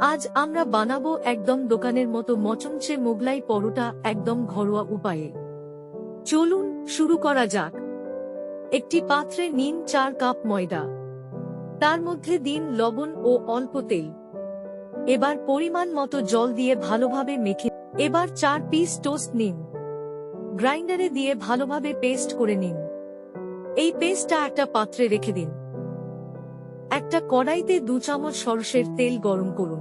আজ আমরা বানাবো একদম দোকানের মতো মচমচে মোগলাই পরোটা একদম ঘরোয়া উপায়ে। চলুন শুরু করা যাক। একটি পাত্রে নিন চার কাপ ময়দা। তার মধ্যে দিন লবণ ও অল্প তেল। এবার পরিমাণ মতো জল দিয়ে ভালোভাবে মেখে এবার চার পিস টোস্ট নিন। গ্রাইন্ডারে দিয়ে ভালোভাবে পেস্ট করে নিন। এই পেস্টটা একটা পাত্রে রেখে দিন। একটা কড়াইতে দু চামচ সরষের তেল গরম করুন।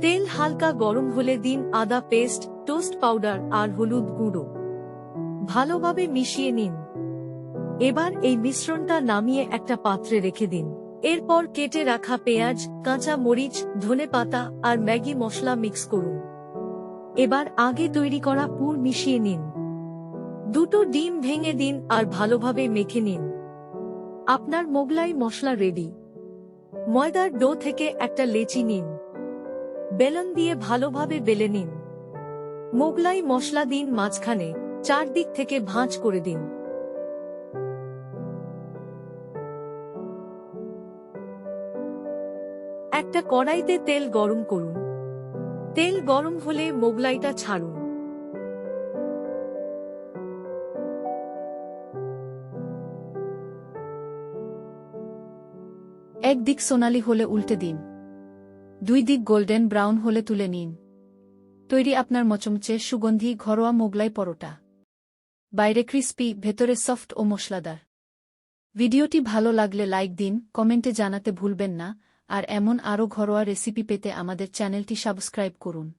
তেল হালকা গরম হলে দিন আদা পেস্ট, টোস্ট পাউডার আর হলুদ গুঁড়ো। ভালোভাবে মিশিয়ে নিন। এবার এই মিশ্রণটা নামিয়ে একটা পাত্রে রেখে দিন। এরপর কেটে রাখা পেঁয়াজ, কাঁচা মরিচ, ধনে পাতা আর ম্যাগি মশলা মিক্স করুন। এবার আগে তৈরি করা পুর মিশিয়ে নিন। দুটো ডিম ভেঙে দিন আর ভালোভাবে মেখে নিন। আপনার মোগলাই মশলা রেডি ময়দার ডো থেকে একটা লেচি নিন। বেলন দিয়ে ভালোভাবে বেলে নিন। মোগলাই মশলা দিন মাঝখানে, চারদিক থেকে ভাঁজ করে দিন। একটা কড়াইতে তেল গরম করুন। তেল গরম হলে মোগলাইটা ছাড়ুন। একদিক সোনালি হলে উল্টে দিন। দুই দিক গোল্ডেন ব্রাউন হলে তুলে নিন। তৈরি আপনার মচমচে সুগন্ধি, ঘরোয়া মোগলাই পরোটা। বাইরে ক্রিস্পি, ভেতরে সফট ও মশলাদার। ভিডিওটি ভালো লাগলে লাইক দিন, কমেন্টে জানাতে ভুলবেন না, আর এমন আরও ঘরোয়া রেসিপি পেতে আমাদের চ্যানেলটি সাবস্ক্রাইব করুন।